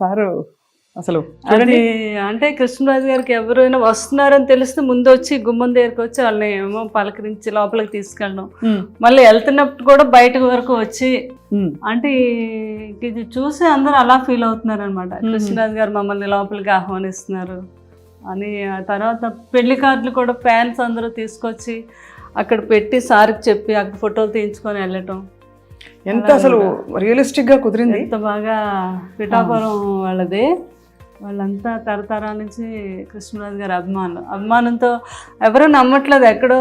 Sir అసలు అది అంటే కృష్ణరాజు గారికి ఎవరైనా వస్తున్నారని తెలిస్తే ముందు వచ్చి గుమ్మం దగ్గరికి వచ్చి వాళ్ళని ఏమో పలకరించి లోపలికి తీసుకెళ్ళడం. మళ్ళీ వెళ్తున్నప్పుడు కూడా బయట వరకు వచ్చి అంటే ఇది చూసి అందరూ అలా ఫీల్ అవుతున్నారు అనమాట. కృష్ణరాజు గారు మమ్మల్ని లోపలికి ఆహ్వానిస్తున్నారు అని ఆ తర్వాత పెళ్ళి కార్డులు కూడా ఫ్యాన్స్ అందరూ తీసుకొచ్చి అక్కడ పెట్టి సార్కి చెప్పి అక్కడ ఫోటోలు తీయించుకొని వెళ్ళటం. ఎంత అసలు రియలిస్టిక్గా కుదిరింది? ఎంత బాగా పిఠాపురం వాళ్ళది. వాళ్ళంతా తరతరాల నుంచి కృష్ణరాజు గారి అభిమానులు. అభిమానంతో ఎవరూ నమ్మట్లేదు. ఎక్కడో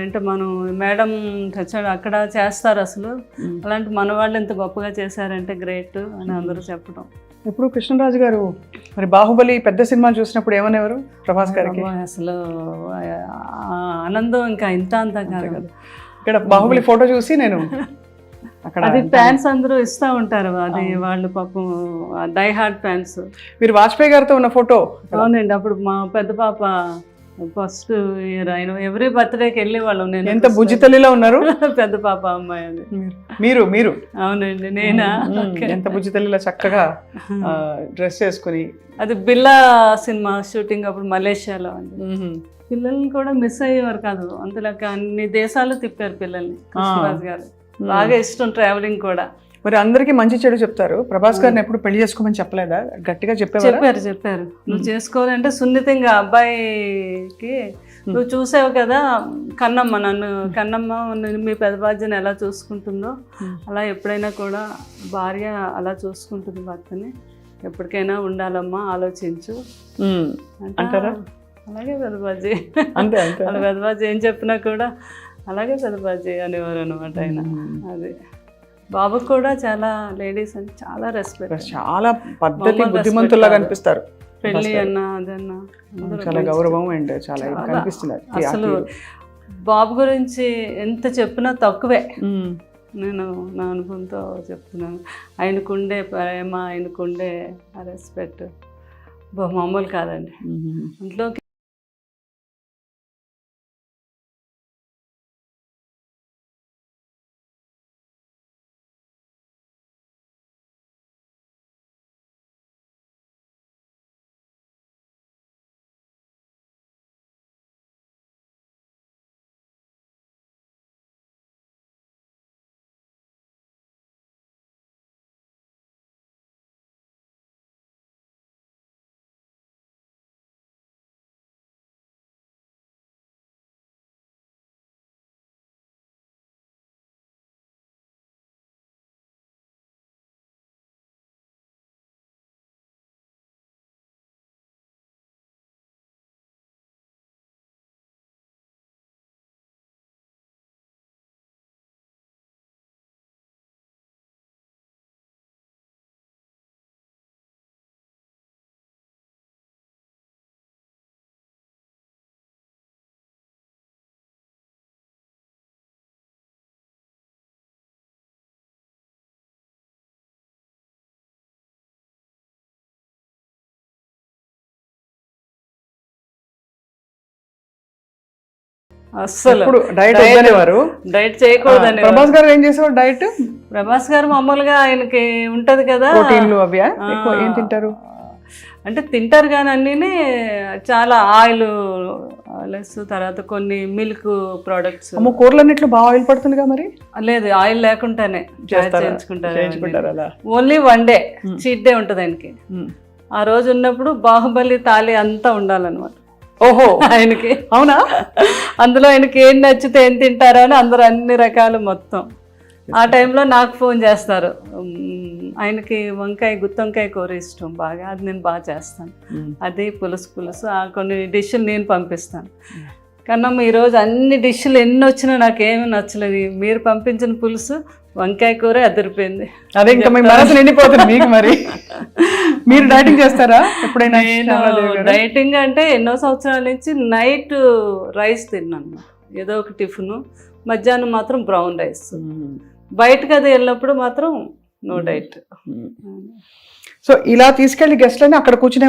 ఏంటో మనం మేడం చచ్చాడు అక్కడ చేస్తారు అసలు. అలాంటి మన వాళ్ళు ఎంత గొప్పగా చేశారంటే గ్రేట్ అని అందరూ చెప్పడం ఇప్పుడు కృష్ణరాజు గారు? మరి బాహుబలి పెద్ద సినిమా చూసినప్పుడు ఏమనేవారు ప్రభాస్ గారికి? అసలు ఆనందం ఇంకా ఇంత అంత కదా. ఇక్కడ బాహుబలి ఫోటో చూసి నేను అక్కడ అది ఫ్యాన్స్ అందరూ ఇస్తూ ఉంటారు. అది వాళ్ళు పాపం డై హార్ట్ ఫ్యాన్స్ మీరు వాజ్పేయి గారితో ఉన్న ఫోటో? అవునండి అప్పుడు మా పెద్ద పాప ఫస్ట్ ఇయర్ ఆయన ఎవరీ బర్త్డేకి వెళ్ళే వాళ్ళం నేను. ఎంత బుజ్జి తల్లిలో ఉన్నారు? పెద్ద పాప అమ్మాయి అది. మీరు మీరు అవునండి నేనా. ఎంత బుజ్జి తల్లిలో చక్కగా డ్రెస్ వేసుకుని అది బిల్లా సినిమా షూటింగ్ అప్పుడు మలేషియాలో అండి. పిల్లల్ని కూడా మిస్ అయ్యేవారు కాదు. అంతలాగా అన్ని దేశాలు తిప్పారు పిల్లల్ని కృష్ణరాజు గారు. బాగా ఇష్టం ట్రావెలింగ్ కూడా. మరి అందరికి మంచి చెడు చెప్తారు. ప్రభాస్ గారిని ఎప్పుడు పెళ్ళి చేసుకోమని చెప్పలేదా? గట్టిగా చెప్పేవారా? చెప్పారు చెప్పారు. నువ్వు చేసుకోవాలంటే సున్నితంగా అబ్బాయికి నువ్వు చూసావు కదా కన్నమ్మ నన్ను కన్నమ్మ మీ పెద్ద బాధ్యను ఎలా చూసుకుంటుందో. అలా ఎప్పుడైనా కూడా భార్య అలా చూసుకుంటుంది భర్తని. ఎప్పటికైనా ఉండాలమ్మా ఆలోచించు. అంటే, అంటారా? అలాగే పెద్ద బాజీ అంతే అంతే. వాళ్ళ పెద్ద బాజీ ఏం చెప్పినా కూడా అలాగే బాజీ అనేవారు అనమాట ఆయన. అది బాబుకు కూడా చాలా లేడీస్ అని చాలా రెస్పెక్ట్ చాలా పద్ధతి respect కనిపిస్తారు పెళ్ళి అన్న అదన్నా చాలా గౌరవం అండ్ చాలా. కనిపిస్తుంది. అసలు. బాబు గురించి ఎంత చెప్పినా తక్కువే నేను నా అనుభవంతో చెప్తున్నాను ఆయనకుండే ప్రేమ ఆయనకుండే రెస్పెక్ట్ మామూలు కాదండి ఉమ్. ఇప్పుడు డైట్ వద్దనేవారు డైట్ చేయకూడదని ప్రభాస్ గారు ఏం చేసేవారు డైట్? ప్రభాస్ గారు మామూలుగా ఆయనకి ఉంటది కదా. ప్రోటీన్లు అవి ఎక్కువ ఏం తింటారు? అంటే తింటారు కానీ అన్నీ చాలా ఆయిల్ లెస్ తర్వాత కొన్ని మిల్క్ ప్రోడక్ట్స్. అమ్మో కూరలన్నిట్లో బాగా ఆయిల్ పడుతుందిగా మరి? లేదు ఆయిల్ లేకుండానే? చేయించుకుంటారు only one day. Cheat day ఉంటుంది ఆయనకి. ఆ రోజు ఉన్నప్పుడు బాహుబలి తాలి అంతా ఉండాలన్నమాట. ఓహో. ఆయనకి. అవునా? అందులో ఆయనకి ఏం నచ్చితే ఏం తింటారో అని అందరూ అన్ని రకాలు మొత్తం. ఆ టైంలో నాకు ఫోన్ చేస్తారు. ఆయనకి వంకాయ గుత్తొంకాయ కూర ఇష్టం బాగా. అది నేను బాగా చేస్తాను. అది పులుసు పులుసు. ఆ కొన్ని డిష్లు నేను పంపిస్తాను. కన్నమ్మ ఈరోజు అన్ని డిష్లు ఎన్ని వచ్చినా నాకేమీ నచ్చలేదు. మీరు పంపించిన పులుసు వంకాయ కూర అదిరిపోయింది. అదే ఇంకా మీ మనసు నిండిపోతుంది మీకు మరి. మీరు డైటింగ్ చేస్తారా ఎప్పుడైనా? డైటింగ్ అంటే ఎన్నో సంవత్సరాల నుంచి నైట్ రైస్ తిన్నాను. ఏదో ఒక టిఫిన్. మధ్యాహ్నం మాత్రం బ్రౌన్ రైస్. బయటకు అది వెళ్ళినప్పుడు మాత్రం నో డైట్. సో ఇలా తీసుకెళ్ళి గెస్ట్లని అక్కడ కూర్చునే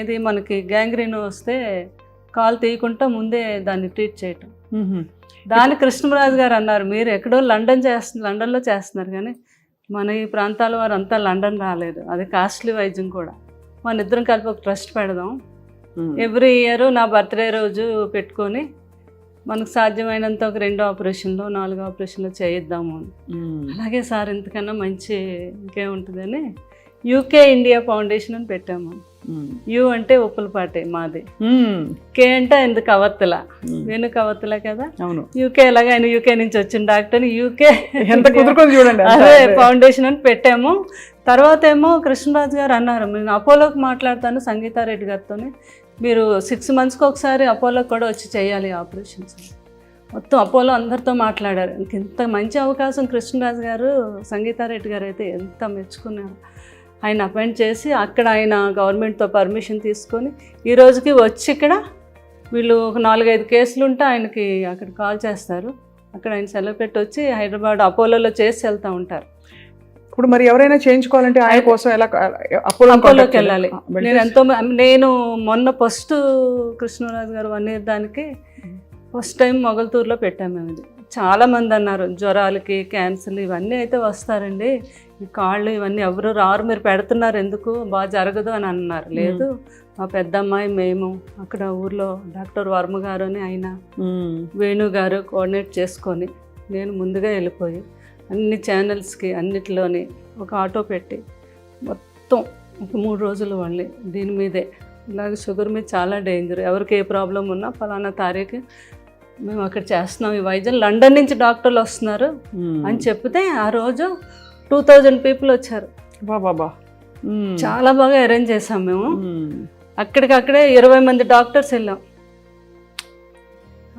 ఏది మనకి గ్యాంగ్రీన్ వస్తే కాలు తీయకుండా ముందే దాన్ని ట్రీట్ చేయటం. దాని కృష్ణరాజు గారు అన్నారు మీరు ఎక్కడో లండన్ చేస్తున్నారు లండన్లో చేస్తున్నారు కానీ మన ఈ ప్రాంతాల వారు అంతా లండన్ రాలేదు అది కాస్ట్లీ వైద్యం కూడా మన ఇద్దరం కలిపి ఒక ట్రస్ట్ పెడదాం. ఎవ్రీ ఇయర్ నా బర్త్డే రోజు పెట్టుకొని మనకు సాధ్యమైనంత ఒక రెండు ఆపరేషన్లు నాలుగు ఆపరేషన్లు చేయిద్దాము అని. అలాగే సార్ ఇంతకన్నా మంచి ఇంకేముంటుందని యూకే ఇండియా ఫౌండేషన్ అని పెట్టాము. యూ అంటే ఉప్పులపాటే మాది. కే అంటే ఎందుకు కవత్తల. వేణు కవత్తల కదా? అవును. యూకే ఎలాగ ఆయన యూకే నుంచి వచ్చిన డాక్టర్ యూకే ఎంత కుదురుకొని చూడండి. అదే ఫౌండేషన్ అని పెట్టాము. తర్వాత ఏమో కృష్ణరాజు గారు అన్నారు. నేను అపోలోకి మాట్లాడతాను సంగీతారెడ్డి గారితో మీరు సిక్స్ మంత్స్కి ఒకసారి అపోలోకి కూడా వచ్చి చేయాలి ఆపరేషన్స్ మొత్తం అపోలో అందరితో మాట్లాడారు. ఇంత మంచి అవకాశం కృష్ణరాజు గారు సంగీతారెడ్డి గారు అయితే ఎంత మెచ్చుకున్నారు. ఆయన అపాయింట్ చేసి అక్కడ ఆయన గవర్నమెంట్తో పర్మిషన్ తీసుకొని ఈ రోజుకి వచ్చి ఇక్కడ వీళ్ళు ఒక నాలుగైదు కేసులు ఉంటే ఆయనకి అక్కడ కాల్ చేస్తారు. అక్కడ ఆయన సెలవు పెట్టి వచ్చి హైదరాబాద్ అపోలోలో చేసి వెళ్తూ ఉంటారు. ఇప్పుడు మరి ఎవరైనా చేయించుకోవాలంటే ఆయన కోసం ఎలా అపోలో అపోలోకి వెళ్ళాలి. నేను ఎంతో నేను మొన్న ఫస్ట్ కృష్ణరాజు గారు వన్ ఇయర్ దానికి ఫస్ట్ టైం మొగల్తూరులో పెట్టాము మేము ఇది చాలా మంది అన్నారు జ్వరాలకి క్యాన్సర్లు ఇవన్నీ అయితే వస్తారండి. కాళ్ళు ఇవన్నీ ఎవరు రారు మీరు పెడుతున్నారు ఎందుకు? బాగా జరగదు అని అన్నారు. లేదు మా పెద్దమ్మాయి మేము అక్కడ ఊర్లో డాక్టర్ వర్మ గారు అని ఆయన వేణు గారు కోఆర్డినేట్ చేసుకొని నేను ముందుగా వెళ్ళిపోయి అన్ని ఛానల్స్కి అన్నిటిలోని ఒక ఆటో పెట్టి మొత్తం ఒక మూడు రోజులు వాళ్ళని దీని మీదే. ఇలాగ షుగర్ మీద చాలా డేంజర్. ఎవరికి ఏ ప్రాబ్లం ఉన్నా ఫలానా తారీఖు మేము అక్కడ చేస్తున్నాం. ఈ వైద్యం లండన్ నుంచి డాక్టర్లు వస్తున్నారు అని చెప్తే ఆ రోజు టూ థౌజండ్ పీపుల్ వచ్చారు. బాబా చాలా బాగా అరేంజ్ చేసాం మేము. అక్కడికక్కడే ఇరవై మంది డాక్టర్స్ వెళ్ళాం.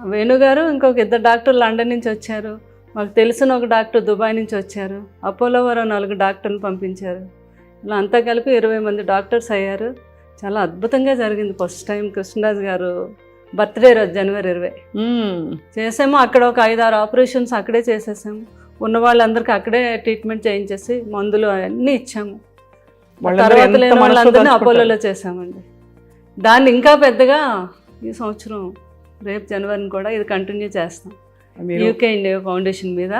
వేణుగారు ఇంకొక ఇద్దరు డాక్టర్లు లండన్ నుంచి వచ్చారు. మాకు తెలిసిన ఒక డాక్టర్ దుబాయ్ నుంచి వచ్చారు. అపోలో వారు నాలుగు డాక్టర్లు పంపించారు. ఇలా అంతా కలిపి ఇరవై మంది డాక్టర్స్ అయ్యారు. చాలా అద్భుతంగా జరిగింది ఫస్ట్ టైం కృష్ణరాజు గారు బర్త్డే రోజు జనవరి ఇరవై. చేసాము. అక్కడ ఒక ఐదారు ఆపరేషన్స్ అక్కడే చేసేసాము. ఉన్న వాళ్ళందరికీ అక్కడే ట్రీట్మెంట్ చేయించేసి మందులు అన్నీ ఇచ్చాము. తర్వాత లేని వాళ్ళందరినీ. అపోలోలో చేసామండి దాన్ని ఇంకా పెద్దగా ఈ సంవత్సరం రేపు జనవరిని కూడా ఇది కంటిన్యూ చేస్తాం. యూకే ఇండియా ఫౌండేషన్ మీద.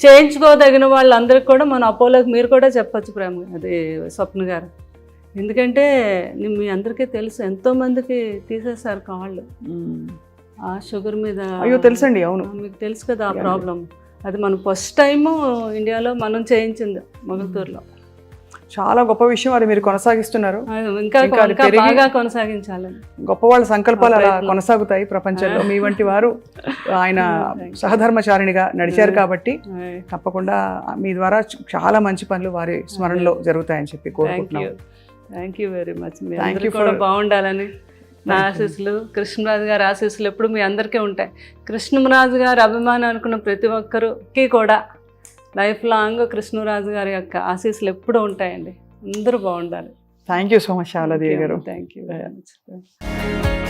చేయించుకోదగిన వాళ్ళందరికీ కూడా మన అపోలోకి మీరు కూడా చెప్పొచ్చు ప్రేమ అది స్వప్న గారు. ఎందుకంటే మీ అందరికీ తెలుసు ఎంతో మందికి తీసేశారు కాళ్ళు. ఆ షుగర్ మీద అయ్యో తెలుసండి అవును. మీకు తెలుసు కదా ఆ ప్రాబ్లం అది మనం ఫస్ట్ టైము ఇండియాలో మనం చేయించింది మొగల్తూరులో చాలా గొప్ప విషయం అది మీరు కొనసాగిస్తున్నారు. ఇంకా ఇంకా అది ఇంకా పెరిగి- బాగా కొనసాగించాలని. గొప్ప వాళ్ళ సంకల్పాలు అలా. కొనసాగుతాయి ప్రపంచంలో. మీ వంటి వారు ఆయన. సహధర్మచారిణిగా నడిచారు కాబట్టి ఆయ్. తప్పకుండా మీ ద్వారా చాలా మంచి పనులు వారి స్మరణలో జరుగుతాయని చెప్పి థ్యాంక్ కోరుకుంటున్నాం you thank you very much me Thank అందరూ you కూడా for- బాగుండాలని నా ఆశీస్సులు కృష్ణరాజు గారి ఆశీస్సులు ఎప్పుడు మీ అందరికీ ఉంటాయి. కృష్ణరాజు గారి అభిమానం అనుకున్న ప్రతి ఒక్కరికి కూడా లైఫ్ లాంగ్ కృష్ణరాజు గారి యొక్క ఆశీస్సులు ఎప్పుడూ ఉంటాయండి. అందరూ బాగుండాలి. Thank you so much Saladevi గారు. Thank you very much